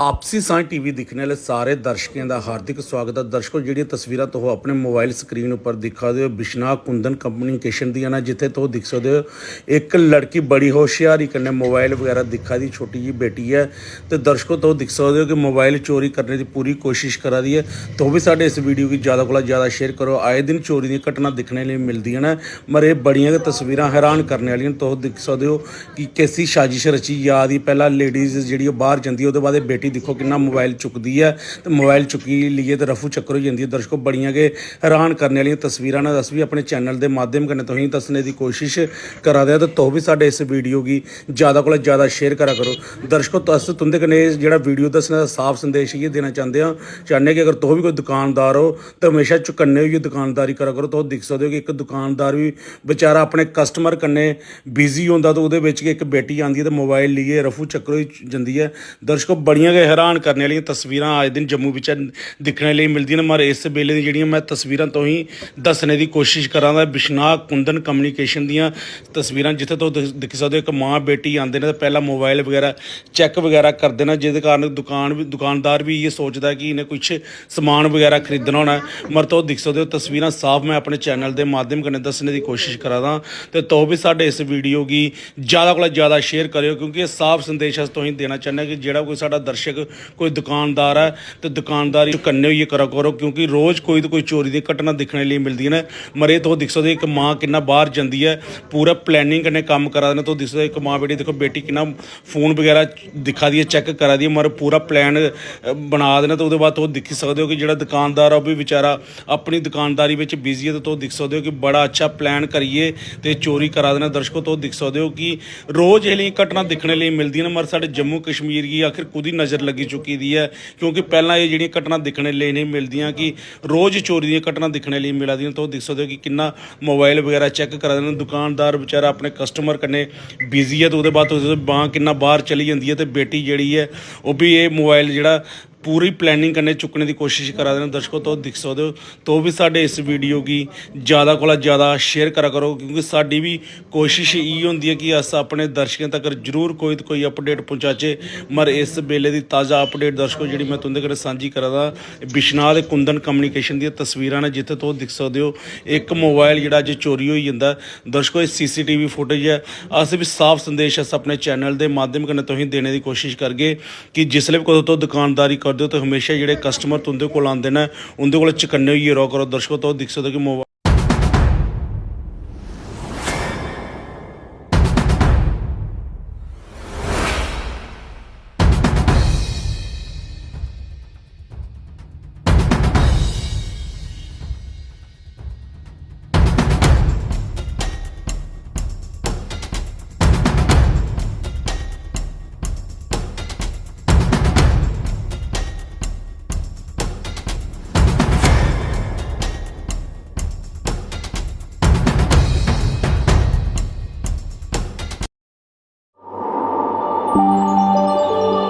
ਆਪਸੀ ਸਾਂਝ ਟੀਵੀ ਦੇਖਣ ਵਾਲੇ ਸਾਰੇ ਦਰਸ਼ਕਾਂ ਦਾ ਹਾਰਦਿਕ ਸਵਾਗਤ ਹੈ ਦਰਸ਼ਕੋ ਜਿਹੜੀਆਂ ਤਸਵੀਰਾਂ ਤੋਂ ਆਪਣੇ ਮੋਬਾਈਲ ਸਕਰੀਨ ਉੱਪਰ ਦਿਖਾ ਦਿਓ ਬਿਸ਼ਨਾ ਕੁੰਦਨ ਕਮਿਊਨੀਕੇਸ਼ਨ ਦੀਆਂ ਨਾ ਜਿੱਥੇ ਤੋਂ ਦਿਖ ਸਕਦੇ ਹੋ ਇੱਕ ਲੜਕੀ ਬੜੀ ਹੋਸ਼ਿਆਰੀ ਕਰਨੇ ਮੋਬਾਈਲ ਵਗੈਰਾ ਦਿਖਾ ਦੀ ਛੋਟੀ ਜੀ ਬੇਟੀ ਹੈ। ਤੇ ਦਰਸ਼ਕੋ ਤੋਂ ਦਿਖ ਸਕਦੇ ਹੋ ਕਿ ਮੋਬਾਈਲ ਚੋਰੀ ਕਰਨੇ ਦੀ ਪੂਰੀ ਕੋਸ਼ਿਸ਼ ਕਰਾ ਦੀ ਹੈ। ਤੋਂ ਵੀ ਸਾਡੇ ਇਸ ਵੀਡੀਓ ਕੀ ਜ਼ਿਆਦਾ ਕੋਲਾ ਜ਼ਿਆਦਾ ਸ਼ੇਅਰ ਕਰੋ। ਆਏ ਦਿਨ ਚੋਰੀ ਦੀਆਂ ਘਟਨਾ ਦਿਖਣੇ ਲਈ ਮਿਲਦੀਆਂ ਨੇ ਮਰ ਇਹ ਬੜੀਆਂ ਤਸਵੀਰਾਂ ਹੈਰਾਨ ਕਰਨ ਵਾਲੀਆਂ ਨੇ। ਤੋਂ ਦਿਖ ਸਕਦੇ ਹੋ ਕਿ ਕੈਸੀ ਸਾਜ਼ਿਸ਼ ਰਚੀ ਯਾਦ ਹੀ ਪਹਿਲਾਂ ਲੇਡੀਜ਼ ਜਿਹੜੀ ਉਹ ਬਾਹਰ ਜਾਂਦੀ ਹੈ, ਉਹਦੇ ਬਾਅਦ ਇਹ ਬੇਟੀ ਦੇਖੋ ਕਿੰਨਾ ਮੋਬਾਈਲ ਚੁੱਕਦੀ ਹੈ ਤੇ ਮੋਬਾਈਲ ਚੁੱਕੀ ਲਈਏ ਤੇ ਰਫੂ ਚੱਕਰ ਹੋ ਜਾਂਦੀ ਹੈ ਦਰਸ਼ਕੋ, ਬੜੀਆਂ ਕੇ ਹੈਰਾਨ ਕਰਨ ਵਾਲੀਆਂ ਤਸਵੀਰਾਂ ਨਾਲ ਅਸੀਂ ਵੀ ਆਪਣੇ ਚੈਨਲ ਦੇ ਮਾਧਿਅਮ ਕਨੇ ਤੋਂ ਹੀ ਦੱਸਣੇ ਦੀ ਕੋਸ਼ਿਸ਼ ਕਰਾ ਦਿਆ ਤੇ ਤੋ ਵੀ ਸਾਡੇ ਇਸ ਵੀਡੀਓ ਕੀ ਜ਼ਿਆਦਾ ਕੋਲ ਜ਼ਿਆਦਾ ਸ਼ੇਅਰ ਕਰਾ ਕਰੋ। ਦਰਸ਼ਕੋ ਤਸ ਤੁੰਦੇ ਕਨੇ ਜਿਹੜਾ ਵੀਡੀਓ ਦੱਸਣਾ ਦਾ ਸਾਫ਼ ਸੰਦੇਸ਼ ਇਹ ਦੇਣਾ ਚਾਹੁੰਦੇ ਹਾਂ ਚਾਹੁੰਦੇ ਕਿ ਅਗਰ ਤੋ ਵੀ ਕੋਈ ਦੁਕਾਨਦਾਰ ਹੋ, ਤਾਂ ਹਮੇਸ਼ਾ ਚੁਕੰਨੇ ਹੋਈ ਦੁਕਾਨਦਾਰੀ ਕਰਾ ਕਰੋ। ਤੋ ਦਿਖ ਸਕਦੇ ਹੋ ਕਿ ਇੱਕ ਦੁਕਾਨਦਾਰ ਵੀ ਵਿਚਾਰਾ ਆਪਣੇ ਕਸਟਮਰ ਕੰਨੇ ਬਿਜ਼ੀ ਹੁੰਦਾ ਤਾਂ ਉਹਦੇ ਵਿੱਚ ਇੱਕ ਬੇਟੀ ਆਂਦੀ ਹੈ ਤੇ ਮੋਬਾਈਲ ਲਈਏ, ਰਫੂ ਚੱਕਰੋ ਹੀ ਜਾਂਦੀ ਹੈ। ਦਰਸ਼ਕੋ, ਬੜੀਆਂ ਕੇ ਹੈਰਾਨ ਕਰਨ ਵਾਲੀਆਂ ਤਸਵੀਰਾਂ ਅੱਜ ਦਿਨ ਜੰਮੂ ਵਿੱਚ ਦਿਖਣ ਲਈ ਮਿਲਦੀਆਂ ਨੇ। ਮਰ ਇਸ ਵੇਲੇ ਦੀ ਜਿਹੜੀਆਂ ਮੈਂ ਤਸਵੀਰਾਂ ਤੋਂ ਹੀ ਦੱਸਣੇ ਦੀ ਕੋਸ਼ਿਸ਼ ਕਰਾਂਗਾ। ਬਿਸ਼ਨਾਹ ਕੁੰਦਨ ਕਮਿਊਨੀਕੇਸ਼ਨ ਦੀਆਂ ਤਸਵੀਰਾਂ ਜਿੱਥੇ ਤੋਂ ਦਿਖ ਸਕਦੇ ਹੋ। ਇੱਕ ਮਾਂ ਬੇਟੀ ਆਂਦੇ ਨੇ ਤਾਂ ਪਹਿਲਾਂ ਮੋਬਾਈਲ ਵਗੈਰਾ ਚੈੱਕ ਵਗੈਰਾ ਕਰਦੇ ਨੇ। ਜਿਹਦੇ ਕਾਰਨ ਦੁਕਾਨ ਵੀ, ਦੁਕਾਨਦਾਰ ਵੀ ਇਹ ਸੋਚਦਾ ਕਿ ਇਹਨੇ ਕੁਝ ਸਮਾਨ ਵਗੈਰਾ ਖਰੀਦਣਾ ਹੋਣਾ। ਹੈ। ਮਰ ਤੋਂ ਦਿਖ ਸਕਦੇ ਹੋ। ਤਸਵੀਰਾਂ ਸਾਫ਼ ਮੈਂ ਆਪਣੇ ਚੈਨਲ ਦੇ ਮਾਧਿਅਮ ਕਨੇ ਦੱਸਣੇ ਦੀ ਕੋਸ਼ਿਸ਼ ਕਰਾਂਗਾ ਤੇ ਤੋ ਵੀ ਸਾਡੇ ਇਸ ਵੀਡੀਓ ਕੀ ਜ਼ਿਆਦਾ ਕੋਲ ਜ਼ਿਆਦਾ ਸ਼ੇਅਰ ਕਰਿਓ। ਕਿਉਂਕਿ ਇਹ ਸਾਫ਼ ਸੰਦੇਸ਼ ਅਸ ਤੋਂ ਹੀ ਦੇਣਾ ਚਾਹੁੰਦਾ ਕਿ ਜਿਹੜਾ ਕੋਈ ਸਾਡਾ ਦਰਸ਼ਕ ਕੋਈ ਦੁਕਾਨਦਾਰ ਹੈ, ਤੇ ਦੁਕਾਨਦਾਰੀ ਕੰਨੇ ਹੋਈ ਕਰਾ ਕਰੋ, ਕਿਉਂਕਿ ਰੋਜ਼ ਕੋਈ ਤੇ ਕੋਈ ਚੋਰੀ ਦੀ ਘਟਨਾ ਦਿਖਣ ਲਈ ਮਿਲਦੀ ਨੇ। ਮਰੇ ਤੋਂ ਦਿਖ ਸਕਦੇ ਇੱਕ ਮਾਂ ਕਿੰਨਾ ਬਾਹਰ ਜਾਂਦੀ ਹੈ, ਪੂਰਾ ਪਲੈਨਿੰਗ ਕਰਨੇ ਕੰਮ ਕਰਾ ਦੇਣਾ, ਤੋਂ ਦਿਖ ਇੱਕ ਮਾਂ ਬੇਟੀ, ਦੇਖੋ ਬੇਟੀ ਕਿੰਨਾ ਫੋਨ ਵਗੈਰਾ ਦਿਖਾ ਦੀ ਚੈੱਕ ਕਰਾ ਦੀ ਮਰ ਪੂਰਾ ਪਲਾਨ ਬਣਾ ਦੇਣਾ, ਤਾਂ ਉਹਦੇ ਬਾਅਦ ਤੋਂ ਦਿਖ ਸਕਦੇ ਹੋ ਕਿ ਜਿਹੜਾ ਦੁਕਾਨਦਾਰ ਆ, ਉਹ ਵੀ ਵਿਚਾਰਾ ਆਪਣੀ ਦੁਕਾਨਦਾਰੀ ਵਿੱਚ ਬਿਜ਼ੀ ਹੈ, ਤੇ ਦਿਖ ਸਕਦੇ ਹੋ ਕਿ ਬੜਾ ਅੱਛਾ ਪਲਾਨ ਕਰੀਏ ਤੇ ਚੋਰੀ ਕਰਾ ਦੇਣਾ। ਦਰਸ਼ਕੋ, ਤੋਂ ਦਿਖ ਸਕਦੇ ਹੋ ਕਿ ਰੋਜ਼ ਇਹ ਲਈ ਘਟਨਾ ਦਿਖਣ ਲਈ ਮਿਲਦੀਆਂ ਨੇ ਮਰ ਸਾਡੇ ਜੰਮੂ ਕਸ਼ਮੀਰ ਦੀ ਆਖਿਰ ਕੁਦੀ ਨਜ਼ਰ ਲੱਗੀ ਚੁੱਕੀ ਦੀ ਹੈ, ਕਿਉਂਕਿ ਪਹਿਲਾਂ ਇਹ ਜਿਹੜੀਆਂ ਘਟਨਾ ਦਿਖਣ ਲਈ ਨਹੀਂ ਮਿਲਦੀਆਂ ਕਿ ਰੋਜ਼ ਚੋਰੀ ਦੀਆਂ ਘਟਨਾ ਦਿਖਣ ਲਈ ਮਿਲਦੀਆਂ, ਤੋਂ ਦਿਖ ਸਕਦੇ ਹੋ ਕਿ ਕਿੰਨਾ ਮੋਬਾਈਲ ਵਗੈਰਾ ਚੈੱਕ ਕਰਾ ਦੇਣਾ ਦੁਕਾਨਦਾਰ ਵਿਚਾਰਾ ਆਪਣੇ ਕਸਟਮਰ ਕੰਨੇ ਬਿਜ਼ੀ ਹੈ, ਤੇ ਉਹਦੇ ਬਾਅਦ ਉਹਦੇ ਬਾਂਹ ਕਿੰਨਾ ਬਾਹਰ ਚਲੀ ਜਾਂਦੀ ਹੈ, ਤੇ ਬੇਟੀ ਜਿਹੜੀ ਹੈ, ਉਹ ਵੀ ਇਹ ਮੋਬਾਈਲ ਜਿਹੜਾ ਪੂਰੀ ਪਲੈਨਿੰਗ ਕਰਨੇ, ਚੁੱਕਣੇ ਦੀ ਕੋਸ਼ਿਸ਼ ਕਰਾ ਦੇਣਾ। ਦਰਸ਼ਕੋ, ਤੋਂ ਦਿਖ ਸਕਦੇ ਹੋ, ਤੋਂ ਵੀ ਸਾਡੇ ਇਸ ਵੀਡੀਓ ਕੀ ਜ਼ਿਆਦਾ ਕੋਲ ਜ਼ਿਆਦਾ ਸ਼ੇਅਰ ਕਰਾ ਕਰੋ, ਕਿਉਂਕਿ ਸਾਡੀ ਵੀ ਕੋਸ਼ਿਸ਼ ਇਹ ਹੁੰਦੀ ਹੈ ਕਿ ਅਸ ਆਪਣੇ ਦਰਸ਼ਕਾਂ ਤੱਕ ਜ਼ਰੂਰ ਕੋਈ ਤੇ ਕੋਈ ਅਪਡੇਟ ਪਹੁੰਚਾਚੇ। ਮਰ ਇਸ ਵੇਲੇ ਦੀ ਤਾਜ਼ਾ ਅਪਡੇਟ ਦਰਸ਼ਕੋ, ਜਿਹੜੀ ਮੈਂ ਤੁੰਦੇ ਕੋਲ ਸਾਂਝੀ ਕਰਾਦਾ, ਬਿਸ਼ਨਾਹ ਦੇ ਕੁੰਦਨ ਕਮਿਊਨੀਕੇਸ਼ਨ ਦੀਆਂ ਤਸਵੀਰਾਂ ਨੇ, ਜਿੱਥੇ ਤੋਂ ਦਿਖ ਸਕਦੇ ਹੋ, ਇੱਕ ਮੋਬਾਈਲ ਜਿਹੜਾ ਅੱਜ ਚੋਰੀ ਹੋਈ ਜਾਂਦਾ। ਦਰਸ਼ਕੋ, ਇਹ ਸੀਸੀਟੀਵੀ ਫੁਟੇਜ ਹੈ। ਅਸੀਂ ਵੀ ਸਾਫ਼ ਸੰਦੇਸ਼ ਅਸ ਆਪਣੇ ਚੈਨਲ ਦੇ ਮਾਧਿਅਮ ਕਨੇ ਤੋਂ ਹੀ ਦੇਣੇ ਦੀ ਕੋਸ਼ਿਸ਼ ਕਰਗੇ ਕਿ ਜਿਸਲੇ ਵੀ ਕੋਈ ਤੋਂ ਦੁਕਾਨਦਾਰੀ ਕਰਦੇ ਹੋ ਤਾਂ ਹਮੇਸ਼ਾ ਜਿਹੜੇ ਕਸਟਮਰ ਤੁੰਦੇ ਕੋਲ ਆਉਂਦੇ ਨੇ, ਉਹਦੇ ਕੋਲ ਚਕੰਨੇ ਹੋਈ ਰੋ ਕਰੋ। ਦਰਸ਼ਕੋ, ਤੋਂ ਦਿਖ ਸਕਦੇ ਕਿ Música